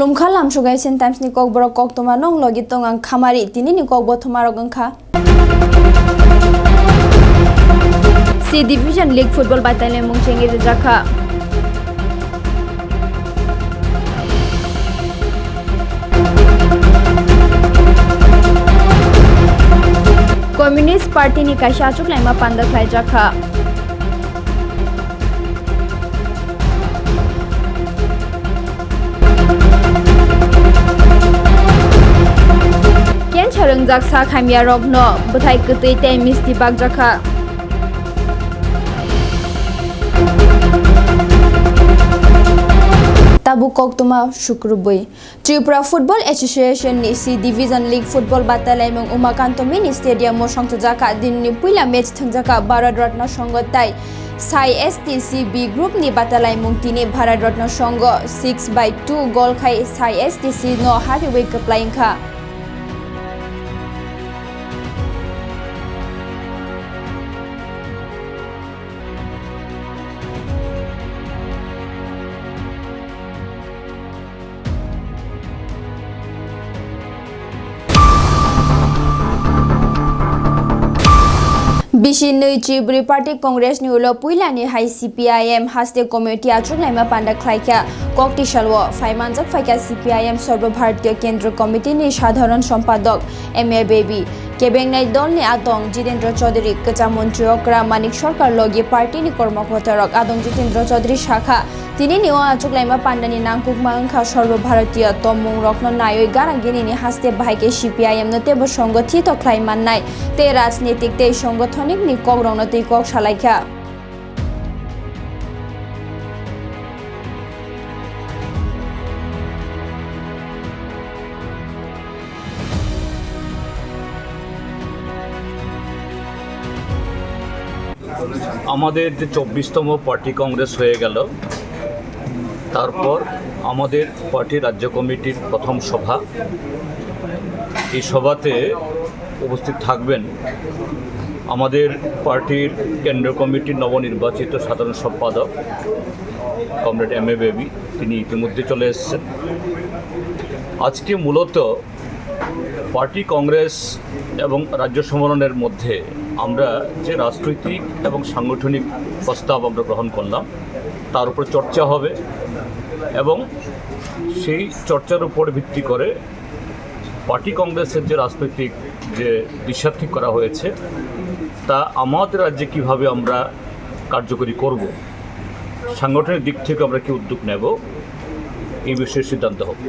खुलुमखा लामसुगाय Sen times नि कक बर कक तमा नंग लगी तंग आं खामारि तिनि नि कक बथमा रगंखा सी division league football बाताले मुंगचेंगे जाखा communist party नि काशा चुक लाइमा पांदा खाय rengjak sa khamya rok no buthai kutui te misti bakjaka তাবু ককতমা শুক্রবই ত্রিপুরা ফুটবল অ্যাসোসিয়েশন নিসি ডিভিজন লিগ ফুটবল বাতালা এবং উমাকান্ত মিনি স্টেডিয়াম ও সংযোজাকা দিননি পুইলা ম্যাচ থাকজাকা ভারত রত্ন সংঘ তাই সাই S T C B group নি বাতালাই মুক্তিনি Bharat Ratna Sangha six by two goal খাই সাই এস টি সি ন হাবি উইকেট প্লাইং খা বিশিনই চিবরি পার্টি কংগ্রেস নি উলো পুইলানি হাই সিপিআইএম হাস্তে কমিটি আচুর নাইমা পান্ডা খ্লাইকা ককটি সালও ফাইমানজক ফাইকা সিপিআইএম সর্বভারতীয় কেন্দ্র কমিটি নি সাধারণ সম্পাদক এম এ বেবি। কেবেংনাই দল নি আতং জিতেন্দ্র চৌধুরী। কচা মন্ত্রী অকরা মানিক সরকার লগে পার্টি নি কর্মকর্তারক। আদং জিতেন্দ্র চৌধুরী শাখা তিনি নিও আচুক লাইমা পান্ডানি নাংকুকমা ওংখা সর্বভারতীয় তমুং রত্ন নায়ই গারাঙ্গিনি হাস্তে ভাইকে সিপিআইএম নতে ব সংগঠি তখলাই মাননাই তে রাজনীতিক তে সংগঠনিক নি কক রংনতে কক সালাইখা। আমাদের যে চব্বিশতম পার্টি কংগ্রেস হয়ে গেল তারপর আমাদের পার্টি রাজ্য কমিটির প্রথম সভা। এই সভাতে উপস্থিত থাকবেন আমাদের পার্টির কেন্দ্রীয় কমিটির নবনির্বাচিত সাধারণ সম্পাদক, কমরেড এম এ বেবি। তিনি ইতিমধ্যে চলে এসছেন। আজকে মূলত পার্টি কংগ্রেস এবং রাজ্য সম্মেলনের মধ্যে আমরা যে রাজনৈতিক এবং সাংগঠনিক প্রস্তাব আমরা গ্রহণ করলাম তার উপর চর্চা হবে এবং সেই চর্চার উপর ভিত্তি করে পার্টি কংগ্রেসের যে রাজনৈতিক যে দিশা ঠিক করা হয়েছে, তা আমাদের রাজ্যে কীভাবে আমরা কার্যকরী করব, সাংগঠনিক দিক থেকে আমরা কি উদ্যোগ নেব, এই বিষয়ে সিদ্ধান্ত হবে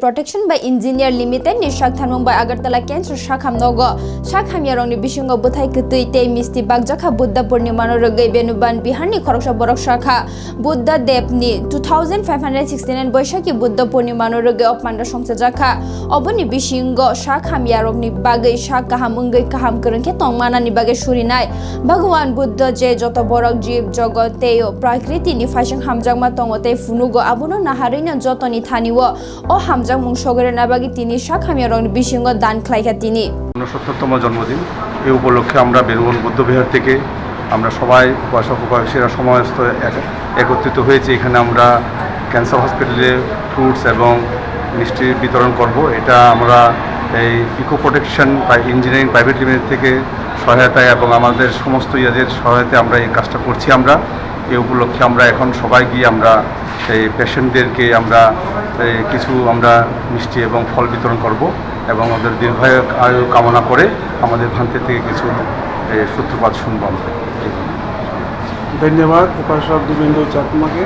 protection by engineer limited ni shak thanmong by agartala cancer shakham nogo shakham yarong ni bisingo buthai kitui te misti bagjakha buddha purnima no rogai benuban bihar ni khoroksa borok shakha buddha dev ni 2569 boishaki buddha purnima no rogai opmanda songsa jakha oboni bisingo shakham yarong ni bagai shak kaham ungai kaham kerengke tongmana ni bagai surinai ভগবান বুদ্ধ যে যত বড় জীব জগতেও প্রকৃতি নি ফাইসং হামজাংমা তঙ্গতে ফুনুগো আবুনো নাহারিনা যতনি থানিও ও হামজাং মুংসগরে নাবাগি তিনি শাখামিয়া রং বিসিংহ দান খ্লাইকা তিনি ঊনসত্তরতম জন্মদিন এই উপলক্ষে আমরা বেনুবন বৌদ্ধবিহার থেকে আমরা সবাই উপাসক উপাসীরা সমস্ত এক- একত্রিত হয়েছে। এখানে আমরা ক্যান্সার হসপিটালে ফ্রুটস এবং মিষ্টি বিতরণ করব। এটা আমরা এই ইকো প্রোটেকশন বা ইঞ্জিনিয়ারিং প্রাইভেট লিমিটেড থেকে সহায়তায় এবং আমাদের সমস্ত ইয়াদের সহায়তায় আমরা এই কাজটা করছি। আমরা এই উপলক্ষে আমরা এখন সবাই গিয়ে আমরা এই পেশেন্টদেরকে আমরা কিছু আমরা মিষ্টি এবং ফল বিতরণ করব এবং ওদের দীর্ঘায়ু আয়ু কামনা করে আমাদের ভান্তে থেকে কিছু সূত্রপাত শুনব আমরা। ধন্যবাদ উপাসক দেবেন্দ্র চাকমাকে।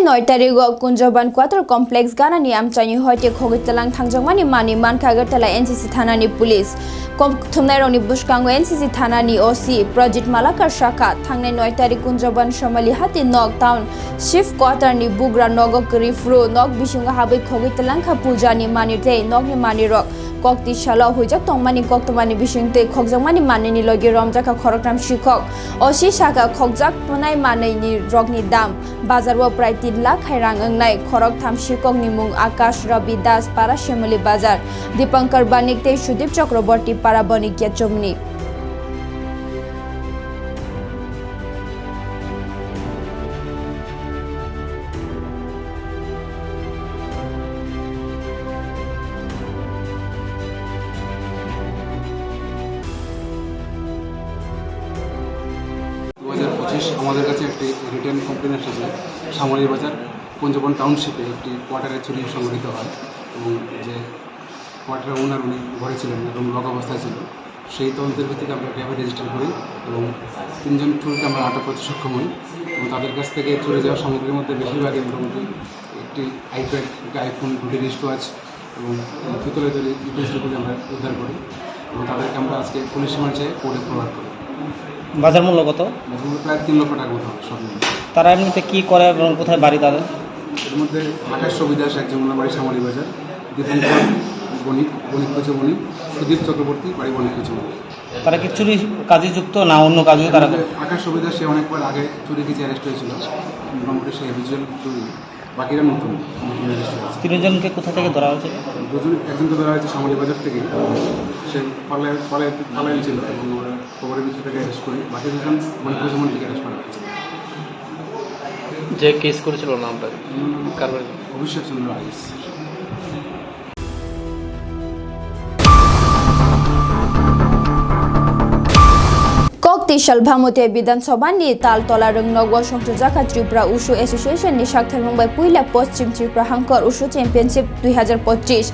থাংনাই নয় তারিখ কুঞ্জবান কোয়ার্টার কমপ্লেক্স গানানি আমচানি হয়তে খগিতলাং থাংজংমানি মানি মানখা আগরতলা এনসিসি থানানি পুলিশ। থুমনাই রনি বুসকাঙ্গ এনসিসি থানানি ওসি। প্রজিত মালাকার শাখা। থাংনাই নয় তারিখ কুঞ্জবান সমালি হাতি নক টাউন। শিফ কোয়ার্টারনি বুগ্রা নগক রিফ্রু। নক বিসিংহ হাबै খগিতলাং খা পূজানি মানি মানিতে নকনি মানি রক kokti shala hujak tongmani koktomani bisingte khokjakmani manini লগে romjaka খরকরাম শিক্ষক অসি শাখা খকজাক পনাই মানেনি রগনি দাম। বাজার ও প্রায় তিন লাখ হাইরাং অংনাই খরক থাম শিক্ষক নিমুং আকাশ, রবি, দাস পারা শ্যামলি বাজার। দীপঙ্কর বানিক তে সুদীপ চক্রবর্তী পারা বণিকিয়া চমনি। কমপ্লেন এসেছে সামরি বাজার পঞ্চবন টাউনশিপে একটি কোয়ার্টারে চুরি সংঘটিত হয় এবং যে কোয়ার্টারের ওনার উনি ঘরে ছিলেন এবং লক অবস্থায় ছিল সেই তদন্তের ভিত্তিতে আমরা ক্যাবে রেজিস্টার করি এবং তিনজন চুরিকে আমরা আটক করতে সক্ষম হই এবং তাদের কাছ থেকে চুরি যাওয়া সামগ্রীর মধ্যে বেশিরভাগই মোটামুটি একটি আইপ্যাড একটি আইফোন দুটি রিস্ট ওয়াচ এবং পিতলে তৈরি ইউটেন্সিলগুলি আমরা উদ্ধার করি এবং তাদেরকে আমরা আজকে পুলিশ মার্চে কোর্টে প্রভাব করি। বাজার মূল্য কত? মোটামুটি প্রায় তিন লক্ষ টাকা মতো সব মিলিয়ে। তারা এমনিতে কী করে এবং কোথায় বাড়ি তাদের? এর মধ্যে আকাশ সুবিধাস একজন ওনার বাড়ি সামারি বাজার দীপঙ্কর বণিক বণিক কুচে বণিক সুদীপ চক্রবর্তী বাড়ি বণিক কুচে বণিক। তারা কি চুরি কাজে যুক্ত না অন্য কাজে তারা? আকাশ সুবিধা সে অনেকবার আগে চুরি কিছু অ্যারেস্ট হয়েছিল। মোটামুটি সে ভিজুয়াল চুরি বাকিরা নতুন তিনজনকে কোথা থেকে ধরা হয়েছে? দুজন একজনকে ধরা হয়েছে সামারি বাজার থেকে। সে পালায় পালায় পালায় ছিল এবং ওরা খবরের ভিতর থেকে অ্যারেস্ট করি বাকি দুজন মানে বণিক থেকে অ্যারেস্ট করা হয়েছে। যে কেস করেছিল নামটা? কারণ ভবিষ্যৎ অভিষেক চন্দ্র আইস। Kokti shalbhamote বিধানসভা নি তালতলা রংনগ সংযোজাকা ত্রিপুরা উশু এসোসিয়েশন নি মুম্বাই পুইলা পশ্চিম ত্রিপুরা হাঙ্কর উশু চ্যাম্পিয়নশিপ দুই হাজার পঁচিশ।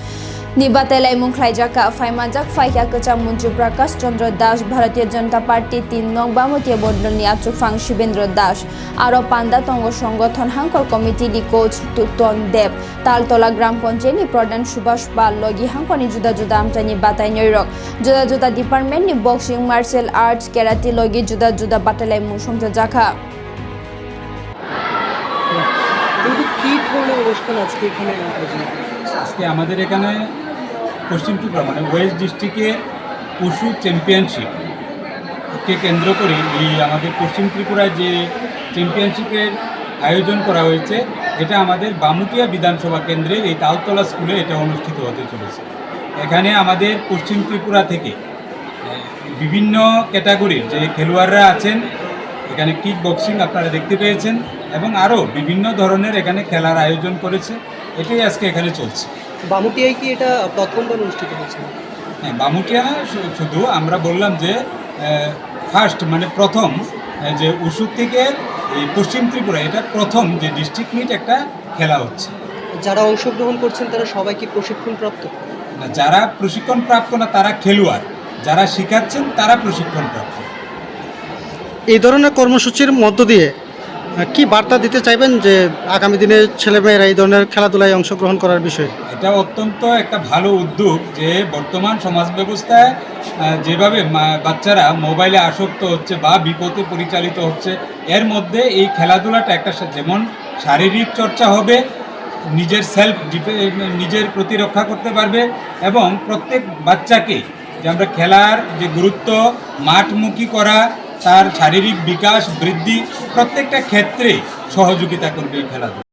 নিবাতেলাই মুখলাইজাকা ফাইমাজাক ফাইকা কচা মঞ্জু প্রকাশ, চন্দ্র দাস, ভারতীয় জনতা পার্টি, তিন নং বামতীয় মন্ডল নি আচুফাং শিবেন্দ্র দাস। আরও পান্দা তঙ্গ সংগঠন হাঙ্কর কমিটি কোচ তুতন দেব। তালতলা গ্রাম পঞ্চায়েত নি প্রধান সুভাষ পাল লগি হাঙ্কর নি জুদা জুদা আমচানি বাতাই নৈরক। জুদা জুদা ডিপার্টমেন্ট নি বক্সিং মার্শাল আর্টস কেরাটি লগি জুদা জুদা বাটালাই মুং সংযোজাকা কিন্তু কী ধরনের অনুষ্ঠান আজকে এখানে? আজকে আমাদের এখানে পশ্চিম ত্রিপুরা মানে ওয়েস্ট ডিস্ট্রিক্টের পশু চ্যাম্পিয়নশিপ। কে কেন্দ্র করে এই আমাদের পশ্চিম ত্রিপুরায় যে চ্যাম্পিয়নশিপের আয়োজন করা হয়েছে এটা আমাদের বামুটিয়া বিধানসভা কেন্দ্রের এই তালতলা স্কুলে এটা অনুষ্ঠিত হতে চলেছে। এখানে আমাদের পশ্চিম ত্রিপুরা থেকে বিভিন্ন ক্যাটাগরির যে খেলোয়াড়রা আছেন এখানে কিক বক্সিং আপনারা দেখতে পেয়েছেন এবং আরও বিভিন্ন ধরনের এখানে খেলার আয়োজন করেছে। এটাই আজকে এখানে চলছে। বামুটিয়ায় কি এটা প্রথমবার অনুষ্ঠিত হয়েছে হ্যাঁ বামুটিয়া শুধু আমরা বললাম যে ফার্স্ট মানে প্রথম যে উসুক থেকে এই পশ্চিম ত্রিপুরা এটা প্রথম যে ডিস্ট্রিক্ট মিট একটা খেলা হচ্ছে। যারা অংশগ্রহণ করছেন তারা সবাই কি প্রশিক্ষণপ্রাপ্ত? না যারা প্রশিক্ষণ প্রাপ্ত না তারা খেলোয়াড়। যারা শিখাচ্ছেন তারা প্রশিক্ষণ প্রাপ্ত এই ধরনের কর্মসূচির মধ্য দিয়ে কি বার্তা দিতে চাইবেন যে আগামী দিনে ছেলেমেয়েরা এই ধরনের খেলাধুলায় অংশগ্রহণ করার বিষয়ে? এটা অত্যন্ত একটা ভালো উদ্যোগ যে বর্তমান সমাজ ব্যবস্থায় যেভাবে বাচ্চারা মোবাইলে আসক্ত হচ্ছে বা বিপদে পরিচালিত হচ্ছে, এর মধ্যে এই খেলাধুলাটা একটা যেমন শারীরিক চর্চা হবে, নিজের সেলফ নিজের প্রতিরক্ষা করতে পারবে এবং প্রত্যেক বাচ্চাকে যে আমরা খেলার যে গুরুত্ব, মাঠমুখী করা তার শারীরিক বিকাশ বৃদ্ধি প্রত্যেকটা ক্ষেত্রে সহযোগিতা করবে এই খেলাধুলা।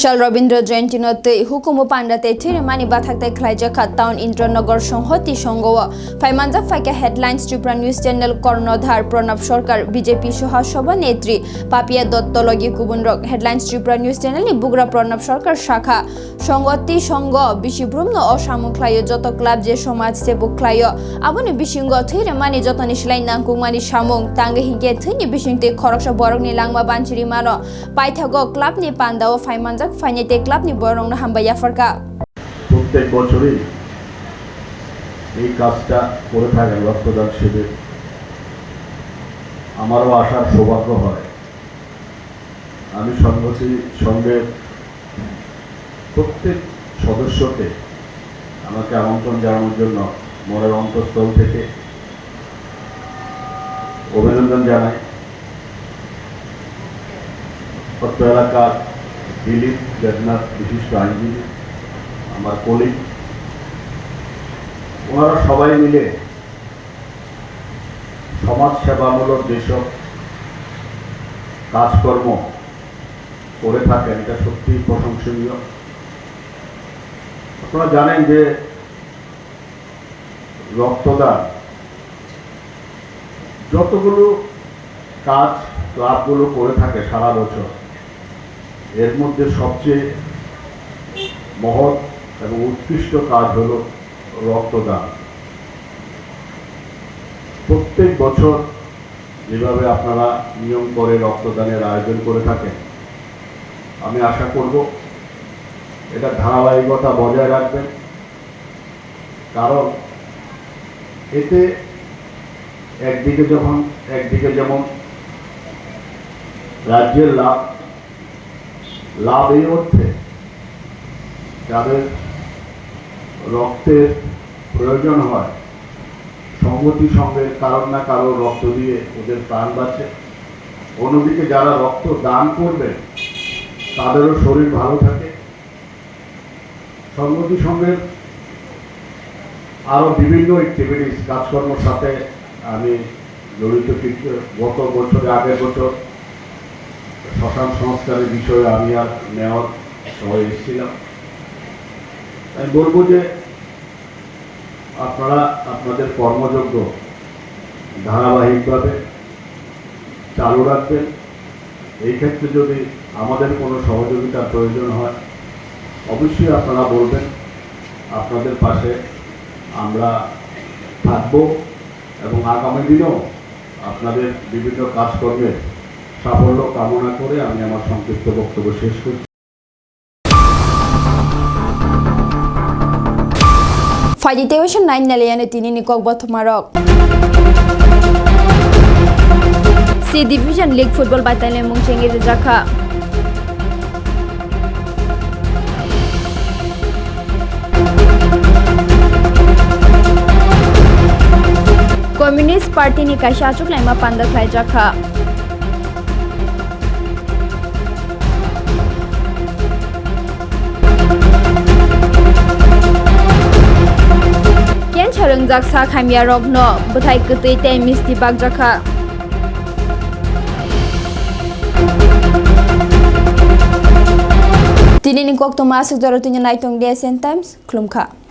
Shal রবীন্দ্র জয়ন্তী নতে হুকুমু পান্ডাতে থিরিমানি বাথাকতে খ্লাইজাখা টাউন ইন্দ্রনগর সংহতি সংঘ ফাইমানজা ফাইকা হেডলাইন্স, ত্রিপুরা নিউজ চ্যানেল, কর্ণধার প্রণব সরকার, বিজেপি সহসভা নেত্রী, পাপিয়া দত্ত, লগি কুবুনরক। হেডলাইন্স, ত্রিপুরা নিউজ চ্যানেল বুগরা প্রণব সরকার শাখা। সংগতি সংঘ বিশিভ্রুম্ন, অসামুখ্লায়, যত ক্লাব যে সমাজ সেবক খ্লায় আবনি বিশিঙ্গ, থিরিমানি যত নিশলাই নাংকুমানি সামুং। তাঙ্গে হিগে থৈনি বিশিংতে খরকসা বরংনি লাংমা বানচিরি মানো। পাইথাগো ক্লাবনি পান্ডা ও ফাইমানজাক ফাইনেতে ক্লাবনি বরং হাম্বাইয়া ফরকা প্রত্যেক বছরই এই কাজটা করে থাকেন রক্তদান শিবির। আমারও আসার সৌভাগ্য হয়। আমি সংহতি সঙ্গের প্রত্যেক সদস্যকে আমাকে আমন্ত্রণ জানানোর জন্য মনের অন্তঃস্থল থেকে অভিনন্দন জানাই। এলাকার দিলীপ দেবনাথ বিশিষ্ট আইনজীবী, আমার কলিগ ওনারা সবাই মিলে সমাজ সেবামূলক যেসব কাজকর্ম করে থাকেন, এটা সত্যিই প্রশংসনীয়। আপনারা জানেন যে রক্তদান, যতগুলো কাজ, ক্লাবগুলো করে থাকে সারা বছর এর মধ্যে সবচেয়ে মহৎ এবং উৎকৃষ্ট কাজ হল রক্তদান। প্রত্যেক বছর যেভাবে আপনারা নিয়ম করে রক্তদানের আয়োজন করে থাকেন, আমি আশা করব এটা ধারাবাহিকতা বজায় রাখবেন। কারণ এতে একদিকে যখন একদিকে যেমন রাজ্যের লাভ লাভ এই অর্থে যাদের রক্তের প্রয়োজন হয় সংগতি সঙ্গে কারোর না কারও রক্ত দিয়ে ওদের প্রাণ বাঁচে। অন্যদিকে যারা রক্ত দান করবে, তাদেরও শরীর ভালো থাকে। সংগতি সঙ্গের আরও বিভিন্ন অ্যাক্টিভিটিস কাজকর্মের সাথে আমি জড়িত গত বছরে আগের বছর শ্মশান সংস্কারের বিষয়ে আমি আর মেয়র সবাই এসেছিলাম আমি বলব যে আপনারা আপনাদের কর্মযোগ্য ধারাবাহিকভাবে চালু রাখবেন। এই ক্ষেত্রে যদি আমাদের কোনো সহযোগিতার প্রয়োজন হয়, অবশ্যই আপনারা বলবেন, আপনাদের পাশে আমরা থাকব এবং আগামী দিনেও আপনাদের বিভিন্ন কাজকর্মের সাফল্য কামনা করে আমি আমার সংক্ষিপ্ত বক্তব্য শেষ করছি Television 9 na liyan tini ni Kog Botumarok. C Division League Football Battalion mong chengi jakha. Communist Party ni kaisa achuk laima sa khamya rok no buthai kutui te misti bag jakha. Tini ni kok to masuk daro tunya nai tong DSN Klumka.